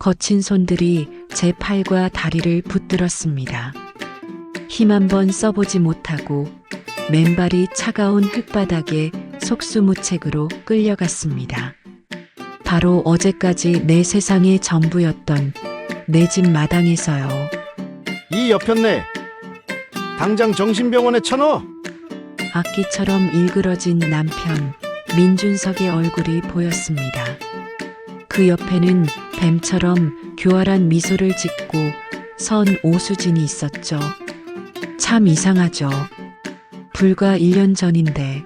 거친 손들이 제 팔과 다리를 붙들었습니다. 힘 한 번 써보지 못하고 맨발이 차가운 흙바닥에 속수무책으로 끌려갔습니다. 바로 어제까지 내 세상의 전부였던 내 집 마당에서요. 이 여편네 당장 정신병원에 쳐넣어 악기처럼 일그러진 남편 민준석의 얼굴이 보였습니다. 그 옆에는 뱀처럼 교활한 미소를 짓고 선 오수진이 있었죠. 참 이상하죠. 불과 1년 전인데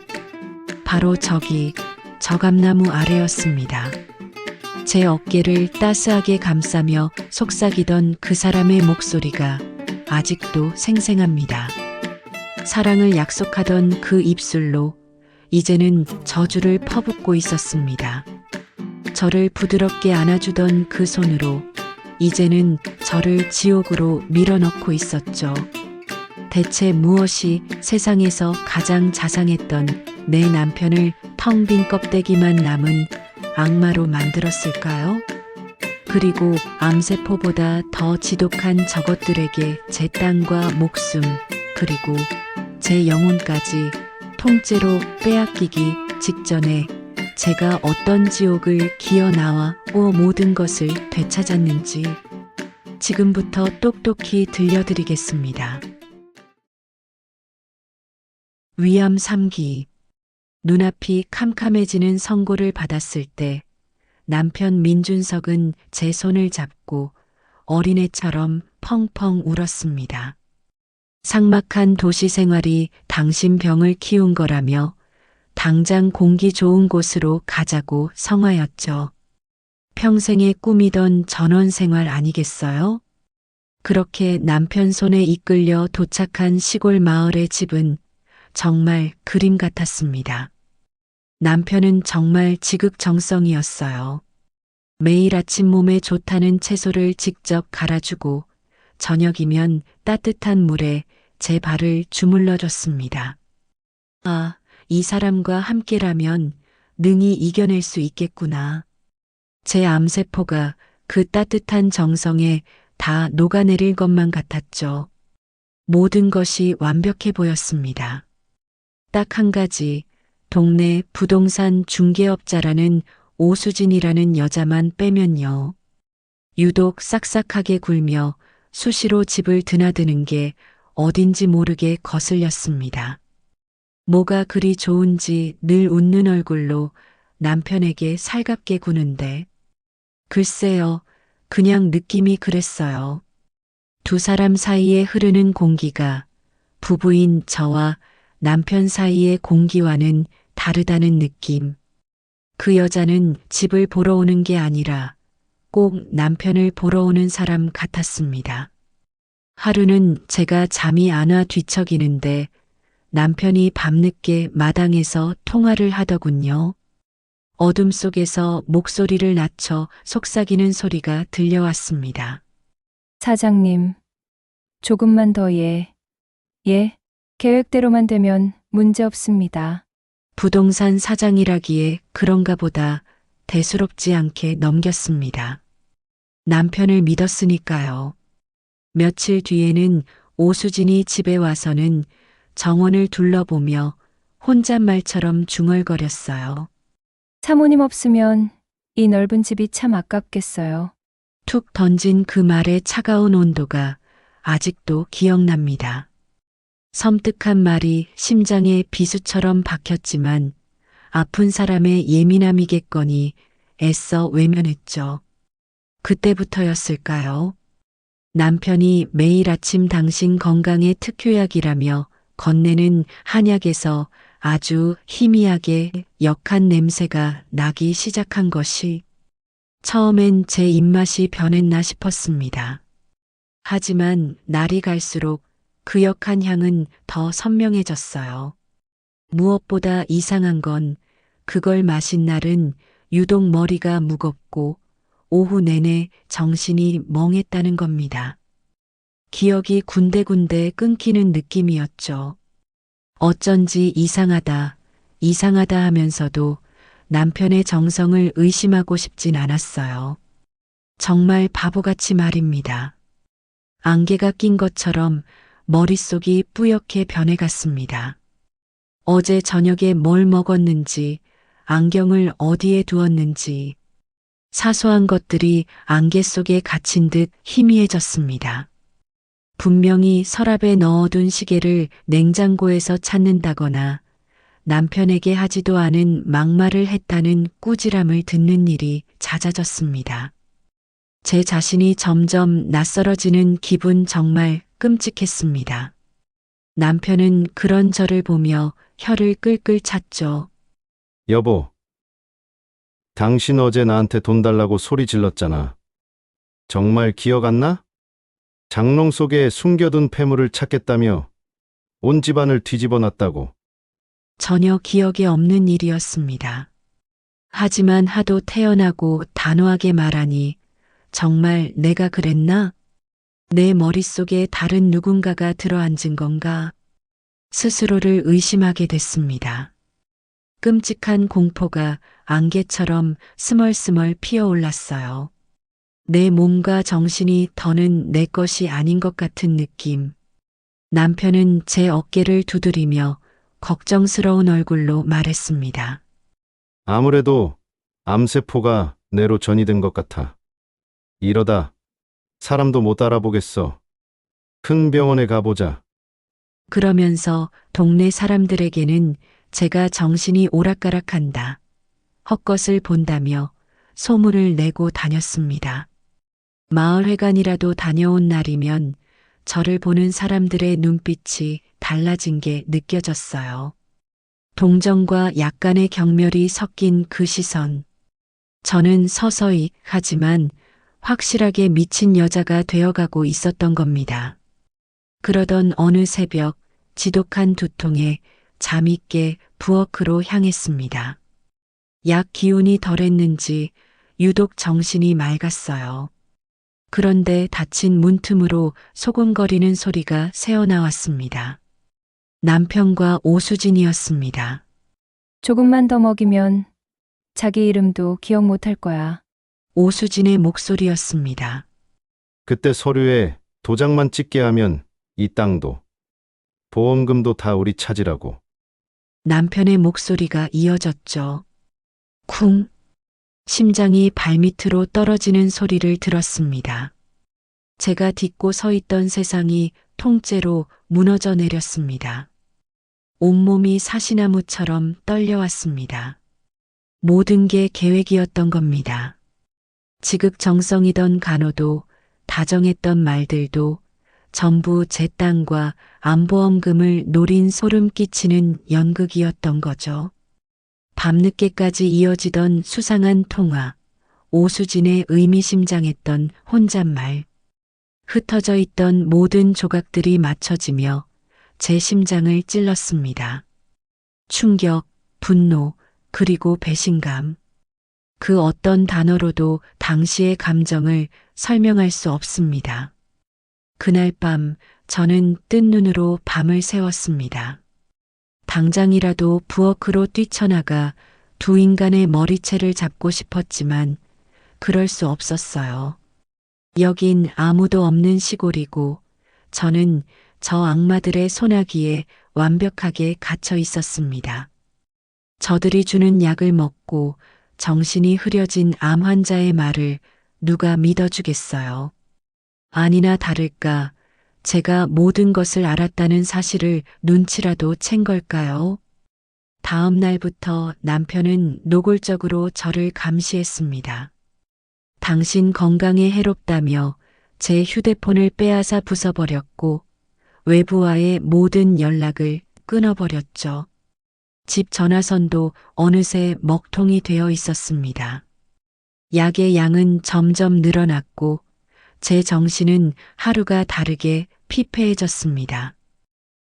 바로 저기 저감나무 아래였습니다. 제 어깨를 따스하게 감싸며 속삭이던 그 사람의 목소리가 아직도 생생합니다. 사랑을 약속하던 그 입술로 이제는 저주를 퍼붓고 있었습니다. 저를 부드럽게 안아주던 그 손으로 이제는 저를 지옥으로 밀어넣고 있었죠. 대체 무엇이 세상에서 가장 자상했던 내 남편을 텅 빈 껍데기만 남은 악마로 만들었을까요? 그리고 암세포보다 더 지독한 저것들에게 제 땅과 목숨, 그리고 제 영혼까지 통째로 빼앗기기 직전에 제가 어떤 지옥을 기어 나와 오 모든 것을 되찾았는지 지금부터 똑똑히 들려드리겠습니다. 위암 3기 눈앞이 캄캄해지는 선고를 받았을 때 남편 민준석은 제 손을 잡고 어린애처럼 펑펑 울었습니다. 삭막한 도시 생활이 당신 병을 키운 거라며 당장 공기 좋은 곳으로 가자고 성화였죠. 평생에 꾸미던 전원 생활 아니겠어요? 그렇게 남편 손에 이끌려 도착한 시골 마을의 집은 정말 그림 같았습니다. 남편은 정말 지극정성이었어요. 매일 아침 몸에 좋다는 채소를 직접 갈아주고 저녁이면 따뜻한 물에 제 발을 주물러 줬습니다. 아, 이 사람과 함께라면 능히 이겨낼 수 있겠구나. 제 암세포가 그 따뜻한 정성에 다 녹아내릴 것만 같았죠. 모든 것이 완벽해 보였습니다. 딱 한 가지, 동네 부동산 중개업자라는 오수진이라는 여자만 빼면요. 유독 싹싹하게 굴며 수시로 집을 드나드는 게 어딘지 모르게 거슬렸습니다. 뭐가 그리 좋은지 늘 웃는 얼굴로 남편에게 살갑게 구는데 글쎄요, 그냥 느낌이 그랬어요. 두 사람 사이에 흐르는 공기가 부부인 저와 남편 사이의 공기와는 다르다는 느낌. 그 여자는 집을 보러 오는 게 아니라 꼭 남편을 보러 오는 사람 같았습니다. 하루는 제가 잠이 안 와 뒤척이는데 남편이 밤늦게 마당에서 통화를 하더군요. 어둠 속에서 목소리를 낮춰 속삭이는 소리가 들려왔습니다. 사장님, 조금만 더 예. 예, 계획대로만 되면 문제 없습니다. 부동산 사장이라기에 그런가 보다 대수롭지 않게 넘겼습니다. 남편을 믿었으니까요. 며칠 뒤에는 오수진이 집에 와서는 정원을 둘러보며 혼잣말처럼 중얼거렸어요. 사모님 없으면 이 넓은 집이 참 아깝겠어요. 툭 던진 그 말의 차가운 온도가 아직도 기억납니다. 섬뜩한 말이 심장에 비수처럼 박혔지만 아픈 사람의 예민함이겠거니 애써 외면했죠. 그때부터였을까요? 남편이 매일 아침 당신 건강의 특효약이라며 건네는 한약에서 아주 희미하게 역한 냄새가 나기 시작한 것이 처음엔 제 입맛이 변했나 싶었습니다. 하지만 날이 갈수록 그 역한 향은 더 선명해졌어요. 무엇보다 이상한 건 그걸 마신 날은 유독 머리가 무겁고 오후 내내 정신이 멍했다는 겁니다. 기억이 군데군데 끊기는 느낌이었죠. 어쩐지 이상하다, 이상하다 하면서도 남편의 정성을 의심하고 싶진 않았어요. 정말 바보같이 말입니다. 안개가 낀 것처럼 머릿속이 뿌옇게 변해갔습니다. 어제 저녁에 뭘 먹었는지, 안경을 어디에 두었는지, 사소한 것들이 안개 속에 갇힌 듯 희미해졌습니다. 분명히 서랍에 넣어둔 시계를 냉장고에서 찾는다거나 남편에게 하지도 않은 막말을 했다는 꾸지람을 듣는 일이 잦아졌습니다. 제 자신이 점점 낯설어지는 기분 정말 끔찍했습니다. 남편은 그런 저를 보며 혀를 끌끌 찼죠. 여보. 당신 어제 나한테 돈 달라고 소리 질렀잖아. 정말 기억 안 나? 장롱 속에 숨겨둔 폐물을 찾겠다며 온 집안을 뒤집어 놨다고. 전혀 기억에 없는 일이었습니다. 하지만 하도 태연하고 단호하게 말하니 정말 내가 그랬나? 내 머릿속에 다른 누군가가 들어앉은 건가? 스스로를 의심하게 됐습니다. 끔찍한 공포가 안개처럼 스멀스멀 피어올랐어요. 내 몸과 정신이 더는 내 것이 아닌 것 같은 느낌. 남편은 제 어깨를 두드리며 걱정스러운 얼굴로 말했습니다. 아무래도 암세포가 뇌로 전이된 것 같아. 이러다 사람도 못 알아보겠어. 큰 병원에 가보자. 그러면서 동네 사람들에게는 제가 정신이 오락가락한다. 헛것을 본다며 소문을 내고 다녔습니다. 마을회관이라도 다녀온 날이면 저를 보는 사람들의 눈빛이 달라진 게 느껴졌어요. 동정과 약간의 경멸이 섞인 그 시선. 저는 서서히 하지만 확실하게 미친 여자가 되어가고 있었던 겁니다. 그러던 어느 새벽 지독한 두통에 잠이 깨 부엌으로 향했습니다. 약 기운이 덜했는지 유독 정신이 맑았어요. 그런데 닫힌 문틈으로 소곤거리는 소리가 새어나왔습니다. 남편과 오수진이었습니다. 조금만 더 먹이면 자기 이름도 기억 못할 거야. 오수진의 목소리였습니다. 그때 서류에 도장만 찍게 하면 이 땅도 보험금도 다 우리 차지라고. 남편의 목소리가 이어졌죠. 쿵. 심장이 발밑으로 떨어지는 소리를 들었습니다. 제가 딛고 서 있던 세상이 통째로 무너져 내렸습니다. 온몸이 사시나무처럼 떨려왔습니다. 모든 게 계획이었던 겁니다. 지극정성이던 간호도 다정했던 말들도 전부 제 땅과 안보험금을 노린 소름 끼치는 연극이었던 거죠. 밤늦게까지 이어지던 수상한 통화, 오수진의 의미심장했던 혼잣말, 흩어져 있던 모든 조각들이 맞춰지며 제 심장을 찔렀습니다. 충격, 분노, 그리고 배신감. 그 어떤 단어로도 당시의 감정을 설명할 수 없습니다. 그날 밤 저는 뜬 눈으로 밤을 새웠습니다. 당장이라도 부엌으로 뛰쳐나가 두 인간의 머리채를 잡고 싶었지만 그럴 수 없었어요. 여긴 아무도 없는 시골이고 저는 저 악마들의 소나기에 완벽하게 갇혀 있었습니다. 저들이 주는 약을 먹고 정신이 흐려진 암 환자의 말을 누가 믿어주겠어요. 아니나 다를까 제가 모든 것을 알았다는 사실을 눈치라도 챈 걸까요? 다음 날부터 남편은 노골적으로 저를 감시했습니다. 당신 건강에 해롭다며 제 휴대폰을 빼앗아 부숴버렸고 외부와의 모든 연락을 끊어버렸죠. 집 전화선도 어느새 먹통이 되어 있었습니다. 약의 양은 점점 늘어났고 제 정신은 하루가 다르게 피폐해졌습니다.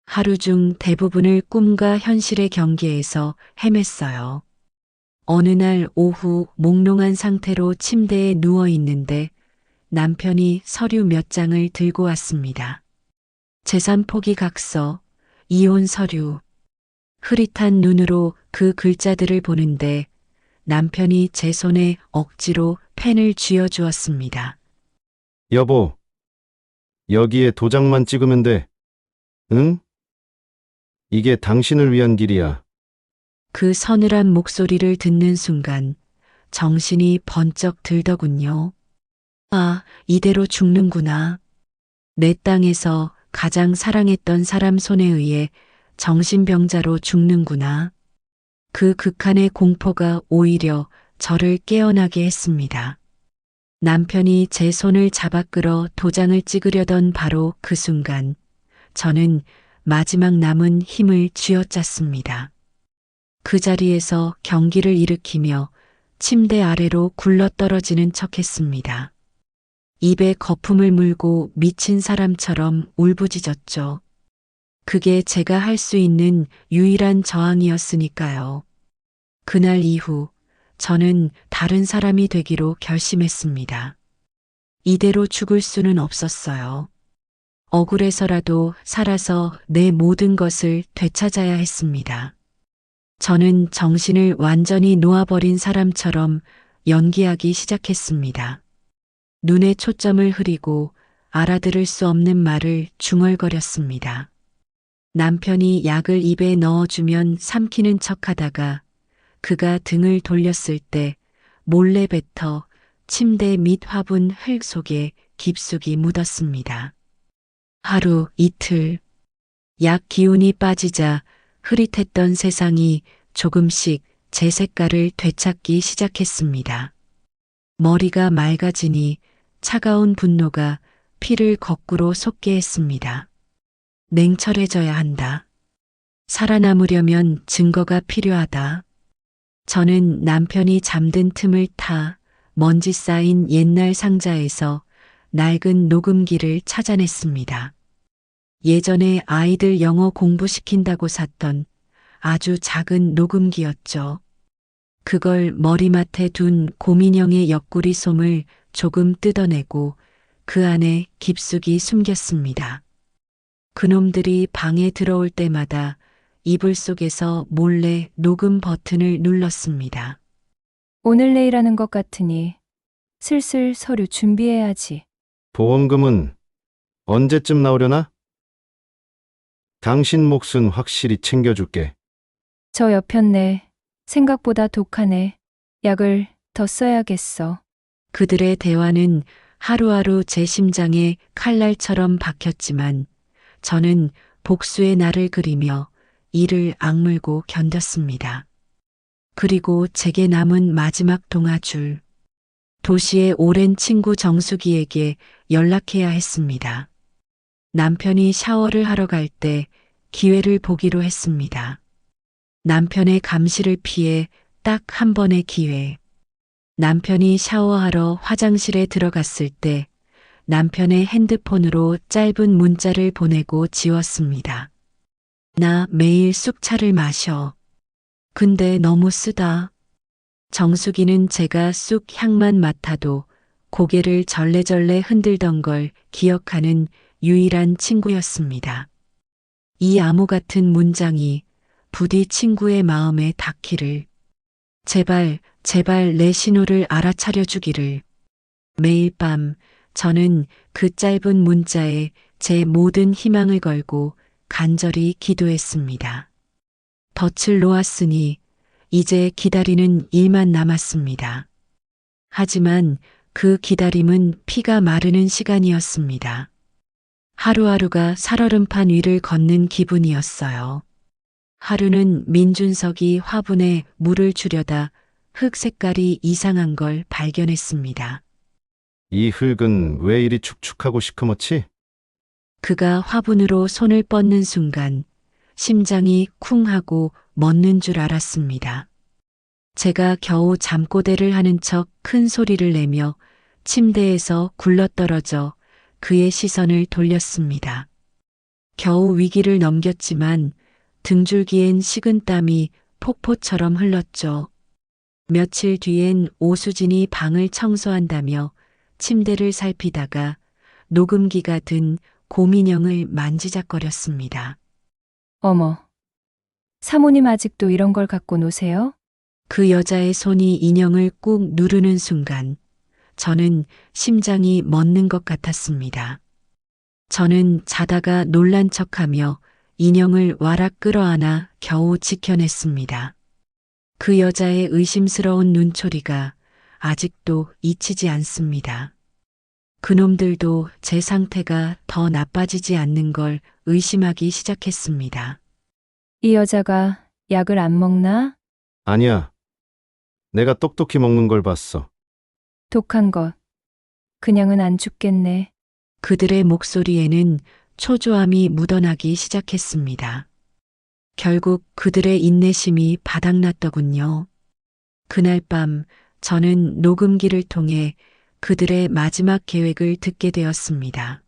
하루 중 대부분을 꿈과 현실의 경계에서 헤맸어요. 어느 날 오후 몽롱한 상태로 침대에 누워 있는데 남편이 서류 몇 장을 들고 왔습니다. 재산 포기 각서, 이혼 서류. 흐릿한 눈으로 그 글자들을 보는데 남편이 제 손에 억지로 펜을 쥐어 주었습니다. 여보, 여기에 도장만 찍으면 돼. 응? 이게 당신을 위한 길이야. 그 서늘한 목소리를 듣는 순간 정신이 번쩍 들더군요. 아, 이대로 죽는구나. 내 땅에서 가장 사랑했던 사람 손에 의해 정신병자로 죽는구나. 그 극한의 공포가 오히려 저를 깨어나게 했습니다. 남편이 제 손을 잡아 끌어 도장을 찍으려던 바로 그 순간 저는 마지막 남은 힘을 쥐어짰습니다. 그 자리에서 경기를 일으키며 침대 아래로 굴러 떨어지는 척 했습니다. 입에 거품을 물고 미친 사람처럼 울부짖었죠. 그게 제가 할 수 있는 유일한 저항이었으니까요. 그날 이후 저는 다른 사람이 되기로 결심했습니다. 이대로 죽을 수는 없었어요. 억울해서라도 살아서 내 모든 것을 되찾아야 했습니다. 저는 정신을 완전히 놓아버린 사람처럼 연기하기 시작했습니다. 눈에 초점을 흐리고 알아들을 수 없는 말을 중얼거렸습니다. 남편이 약을 입에 넣어주면 삼키는 척 하다가 그가 등을 돌렸을 때 몰래 뱉어 침대 밑 화분 흙 속에 깊숙이 묻었습니다. 하루 이틀 약 기운이 빠지자 흐릿했던 세상이 조금씩 제 색깔을 되찾기 시작했습니다. 머리가 맑아지니 차가운 분노가 피를 거꾸로 솟게 했습니다. 냉철해져야 한다. 살아남으려면 증거가 필요하다. 저는 남편이 잠든 틈을 타 먼지 쌓인 옛날 상자에서 낡은 녹음기를 찾아냈습니다. 예전에 아이들 영어 공부시킨다고 샀던 아주 작은 녹음기였죠. 그걸 머리맡에 둔 곰인형의 옆구리 솜을 조금 뜯어내고 그 안에 깊숙이 숨겼습니다. 그놈들이 방에 들어올 때마다 이불 속에서 몰래 녹음 버튼을 눌렀습니다. 오늘 내일 하는 것 같으니 슬슬 서류 준비해야지. 보험금은 언제쯤 나오려나? 당신 몫은 확실히 챙겨줄게. 저 옆였네. 생각보다 독하네. 약을 더 써야겠어. 그들의 대화는 하루하루 제 심장에 칼날처럼 박혔지만 저는 복수의 날을 그리며 이를 악물고 견뎠습니다. 그리고 제게 남은 마지막 동화줄. 도시의 오랜 친구 정수기에게 연락해야 했습니다. 남편이 샤워를 하러 갈 때 기회를 보기로 했습니다. 남편의 감시를 피해 딱 한 번의 기회. 남편이 샤워하러 화장실에 들어갔을 때 남편의 핸드폰으로 짧은 문자를 보내고 지웠습니다. 나 매일 쑥차를 마셔. 근데 너무 쓰다. 정수기는 제가 쑥 향만 맡아도 고개를 절레절레 흔들던 걸 기억하는 유일한 친구였습니다. 이 암호 같은 문장이 부디 친구의 마음에 닿기를. 제발, 제발 내 신호를 알아차려 주기를. 매일 밤 저는 그 짧은 문자에 제 모든 희망을 걸고 간절히 기도했습니다. 덫을 놓았으니 이제 기다리는 일만 남았습니다. 하지만 그 기다림은 피가 마르는 시간이었습니다. 하루하루가 살얼음판 위를 걷는 기분이었어요. 하루는 민준석이 화분에 물을 주려다 흙 색깔이 이상한 걸 발견했습니다. 이 흙은 왜 이리 축축하고 시커멓지? 그가 화분으로 손을 뻗는 순간 심장이 쿵 하고 멎는 줄 알았습니다. 제가 겨우 잠꼬대를 하는 척 큰 소리를 내며 침대에서 굴러떨어져 그의 시선을 돌렸습니다. 겨우 위기를 넘겼지만 등줄기엔 식은 땀이 폭포처럼 흘렀죠. 며칠 뒤엔 오수진이 방을 청소한다며 침대를 살피다가 녹음기가 든 고민형을 만지작거렸습니다. 어머. 사모님 아직도 이런 걸 갖고 노세요? 그 여자의 손이 인형을 꾹 누르는 순간 저는 심장이 멎는 것 같았습니다. 저는 자다가 놀란 척하며 인형을 와락 끌어안아 겨우 지켜냈습니다. 그 여자의 의심스러운 눈초리가 아직도 잊히지 않습니다. 그놈들도 제 상태가 더 나빠지지 않는 걸 의심하기 시작했습니다. 이 여자가 약을 안 먹나? 아니야. 내가 똑똑히 먹는 걸 봤어. 독한 것. 그냥은 안 죽겠네. 그들의 목소리에는 초조함이 묻어나기 시작했습니다. 결국 그들의 인내심이 바닥났더군요. 그날 밤 저는 녹음기를 통해 그들의 마지막 계획을 듣게 되었습니다.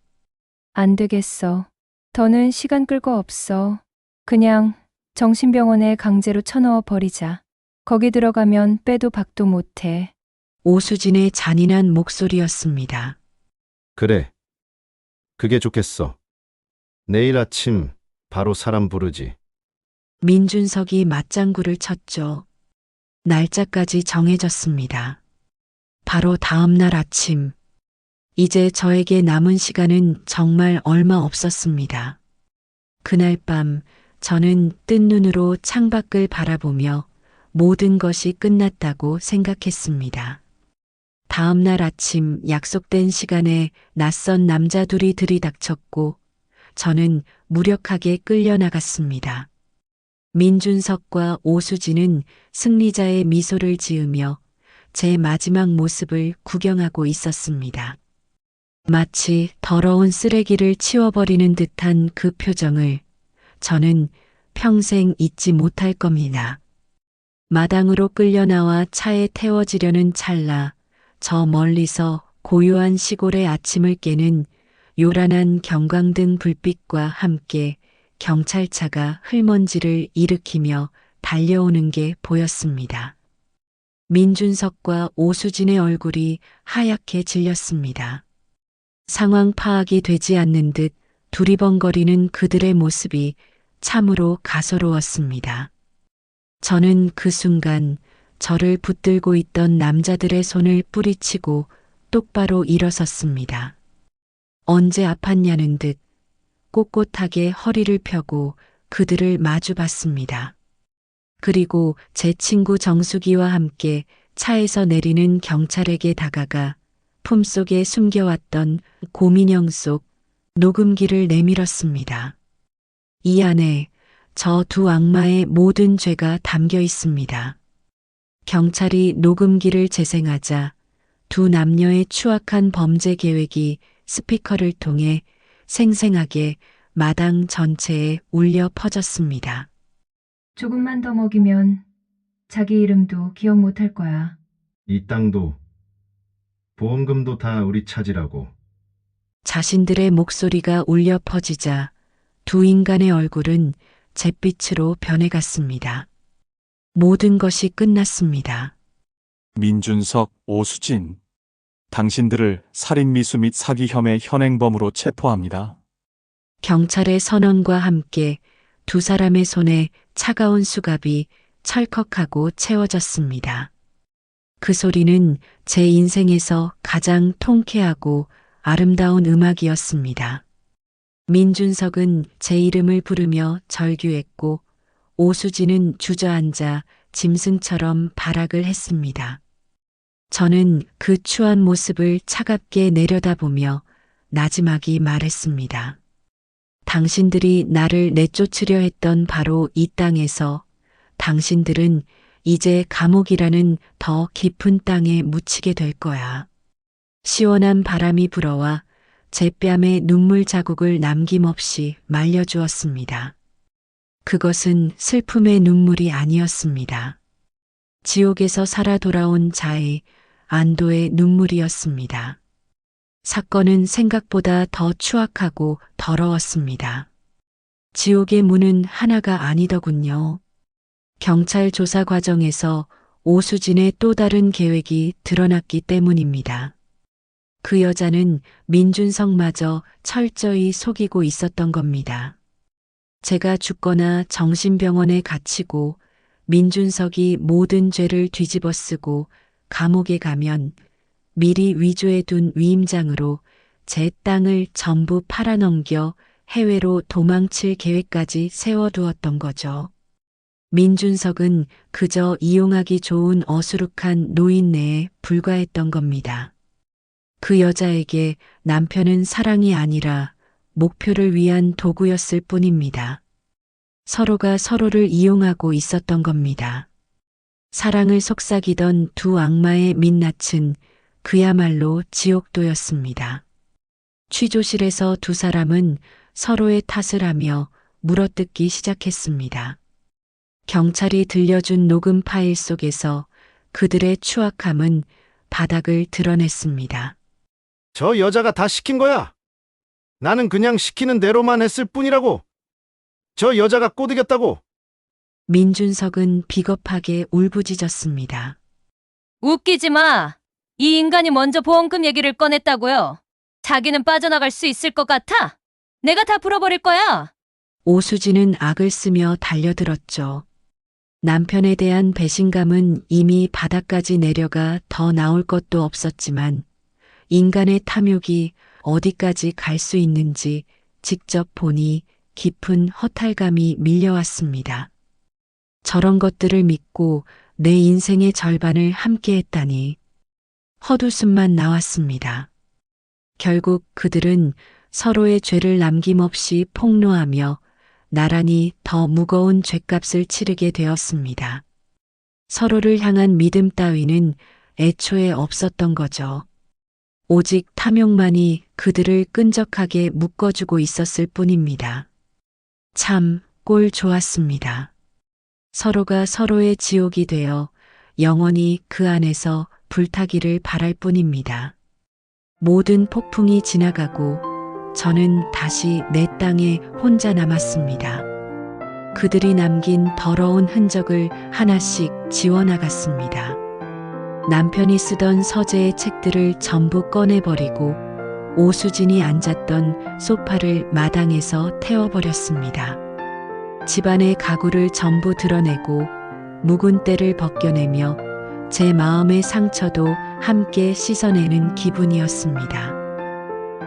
안 되겠어. 더는 시간 끌거 없어. 그냥 정신병원에 강제로 쳐넣어 버리자. 거기 들어가면 빼도 박도 못해. 오수진의 잔인한 목소리였습니다. 그래. 그게 좋겠어. 내일 아침 바로 사람 부르지. 민준석이 맞장구를 쳤죠. 날짜까지 정해졌습니다. 바로 다음 날 아침. 이제 저에게 남은 시간은 정말 얼마 없었습니다. 그날 밤 저는 뜬 눈으로 창밖을 바라보며 모든 것이 끝났다고 생각했습니다. 다음 날 아침 약속된 시간에 낯선 남자 둘이 들이닥쳤고 저는 무력하게 끌려나갔습니다. 민준석과 오수진은 승리자의 미소를 지으며 제 마지막 모습을 구경하고 있었습니다. 마치 더러운 쓰레기를 치워버리는 듯한 그 표정을 저는 평생 잊지 못할 겁니다. 마당으로 끌려 나와 차에 태워지려는 찰나 저 멀리서 고요한 시골의 아침을 깨는 요란한 경광등 불빛과 함께 경찰차가 흙먼지를 일으키며 달려오는 게 보였습니다. 민준석과 오수진의 얼굴이 하얗게 질렸습니다. 상황 파악이 되지 않는 듯 두리번거리는 그들의 모습이 참으로 가소로웠습니다. 저는 그 순간 저를 붙들고 있던 남자들의 손을 뿌리치고 똑바로 일어섰습니다. 언제 아팠냐는 듯 꼿꼿하게 허리를 펴고 그들을 마주 봤습니다. 그리고 제 친구 정수기와 함께 차에서 내리는 경찰에게 다가가 품속에 숨겨왔던 고민형 속 녹음기를 내밀었습니다. 이 안에 저 두 악마의 모든 죄가 담겨 있습니다. 경찰이 녹음기를 재생하자 두 남녀의 추악한 범죄 계획이 스피커를 통해 생생하게 마당 전체에 울려 퍼졌습니다. 조금만 더 먹이면 자기 이름도 기억 못할 거야. 이 땅도 보험금도 다 우리 차지라고. 자신들의 목소리가 울려 퍼지자 두 인간의 얼굴은 잿빛으로 변해갔습니다. 모든 것이 끝났습니다. 민준석, 오수진. 당신들을 살인미수 및 사기 혐의 현행범으로 체포합니다. 경찰의 선언과 함께 두 사람의 손에 차가운 수갑이 철컥하고 채워졌습니다. 그 소리는 제 인생에서 가장 통쾌하고 아름다운 음악이었습니다. 민준석은 제 이름을 부르며 절규했고 오수진은 주저앉아 짐승처럼 발악을 했습니다. 저는 그 추한 모습을 차갑게 내려다보며 나지막이 말했습니다. 당신들이 나를 내쫓으려 했던 바로 이 땅에서 당신들은 이제 감옥이라는 더 깊은 땅에 묻히게 될 거야. 시원한 바람이 불어와 제 뺨에 눈물 자국을 남김없이 말려주었습니다. 그것은 슬픔의 눈물이 아니었습니다. 지옥에서 살아 돌아온 자의 안도의 눈물이었습니다. 사건은 생각보다 더 추악하고 더러웠습니다. 지옥의 문은 하나가 아니더군요. 경찰 조사 과정에서 오수진의 또 다른 계획이 드러났기 때문입니다. 그 여자는 민준성마저 철저히 속이고 있었던 겁니다. 제가 죽거나 정신병원에 갇히고 민준석이 모든 죄를 뒤집어 쓰고 감옥에 가면 미리 위조해 둔 위임장으로 제 땅을 전부 팔아넘겨 해외로 도망칠 계획까지 세워두었던 거죠. 민준석은 그저 이용하기 좋은 어수룩한 노인네에 불과했던 겁니다. 그 여자에게 남편은 사랑이 아니라 목표를 위한 도구였을 뿐입니다. 서로가 서로를 이용하고 있었던 겁니다. 사랑을 속삭이던 두 악마의 민낯은 그야말로 지옥도였습니다. 취조실에서 두 사람은 서로의 탓을 하며 물어뜯기 시작했습니다. 경찰이 들려준 녹음 파일 속에서 그들의 추악함은 바닥을 드러냈습니다. 저 여자가 다 시킨 거야. 나는 그냥 시키는 대로만 했을 뿐이라고. 저 여자가 꼬드겼다고. 민준석은 비겁하게 울부짖었습니다. 웃기지 마. 이 인간이 먼저 보험금 얘기를 꺼냈다고요. 자기는 빠져나갈 수 있을 것 같아? 내가 다 풀어버릴 거야. 오수진은 악을 쓰며 달려들었죠. 남편에 대한 배신감은 이미 바닥까지 내려가 더 나올 것도 없었지만 인간의 탐욕이 어디까지 갈 수 있는지 직접 보니 깊은 허탈감이 밀려왔습니다. 저런 것들을 믿고 내 인생의 절반을 함께 했다니 헛웃음만 나왔습니다. 결국 그들은 서로의 죄를 남김없이 폭로하며 나란히 더 무거운 죄값을 치르게 되었습니다. 서로를 향한 믿음 따위는 애초에 없었던 거죠. 오직 탐욕만이 그들을 끈적하게 묶어주고 있었을 뿐입니다. 참, 꼴 좋았습니다. 서로가 서로의 지옥이 되어 영원히 그 안에서 불타기를 바랄 뿐입니다. 모든 폭풍이 지나가고 저는 다시 내 땅에 혼자 남았습니다. 그들이 남긴 더러운 흔적을 하나씩 지워나갔습니다. 남편이 쓰던 서재의 책들을 전부 꺼내버리고 오수진이 앉았던 소파를 마당에서 태워버렸습니다. 집안의 가구를 전부 드러내고 묵은 때를 벗겨내며 제 마음의 상처도 함께 씻어내는 기분이었습니다.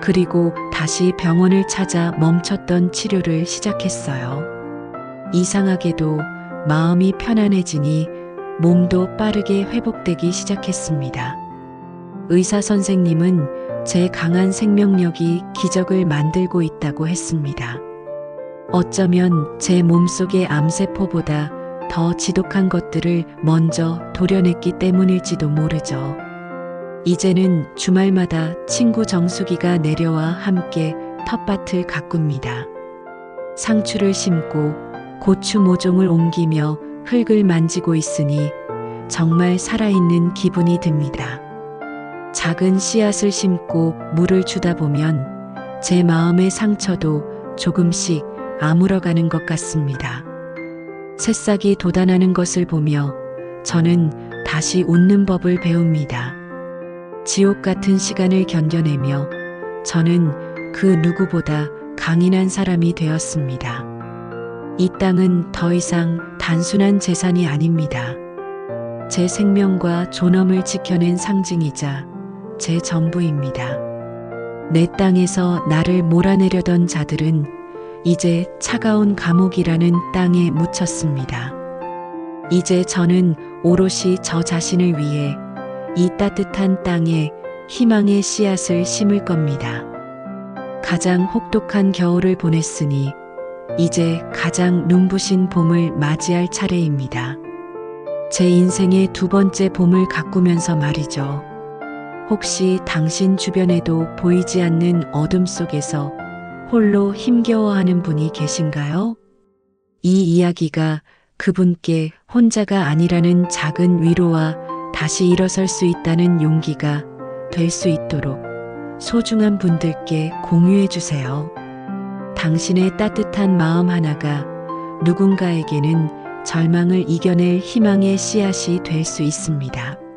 그리고 다시 병원을 찾아 멈췄던 치료를 시작했어요. 이상하게도 마음이 편안해지니 몸도 빠르게 회복되기 시작했습니다. 의사 선생님은 제 강한 생명력이 기적을 만들고 있다고 했습니다. 어쩌면 제 몸속의 암세포보다 더 지독한 것들을 먼저 도려냈기 때문일지도 모르죠. 이제는 주말마다 친구 정수기가 내려와 함께 텃밭을 가꿉니다. 상추를 심고 고추 모종을 옮기며 흙을 만지고 있으니 정말 살아있는 기분이 듭니다. 작은 씨앗을 심고 물을 주다 보면 제 마음의 상처도 조금씩 아물어가는 것 같습니다. 새싹이 돋아나는 것을 보며 저는 다시 웃는 법을 배웁니다. 지옥 같은 시간을 견뎌내며 저는 그 누구보다 강인한 사람이 되었습니다. 이 땅은 더 이상 단순한 재산이 아닙니다. 제 생명과 존엄을 지켜낸 상징이자 제 전부입니다. 내 땅에서 나를 몰아내려던 자들은 이제 차가운 감옥이라는 땅에 묻혔습니다. 이제 저는 오롯이 저 자신을 위해 이 따뜻한 땅에 희망의 씨앗을 심을 겁니다. 가장 혹독한 겨울을 보냈으니 이제 가장 눈부신 봄을 맞이할 차례입니다. 제 인생의 두 번째 봄을 가꾸면서 말이죠. 혹시 당신 주변에도 보이지 않는 어둠 속에서 홀로 힘겨워하는 분이 계신가요? 이 이야기가 그분께 혼자가 아니라는 작은 위로와 다시 일어설 수 있다는 용기가 될 수 있도록 소중한 분들께 공유해 주세요. 당신의 따뜻한 마음 하나가 누군가에게는 절망을 이겨낼 희망의 씨앗이 될 수 있습니다.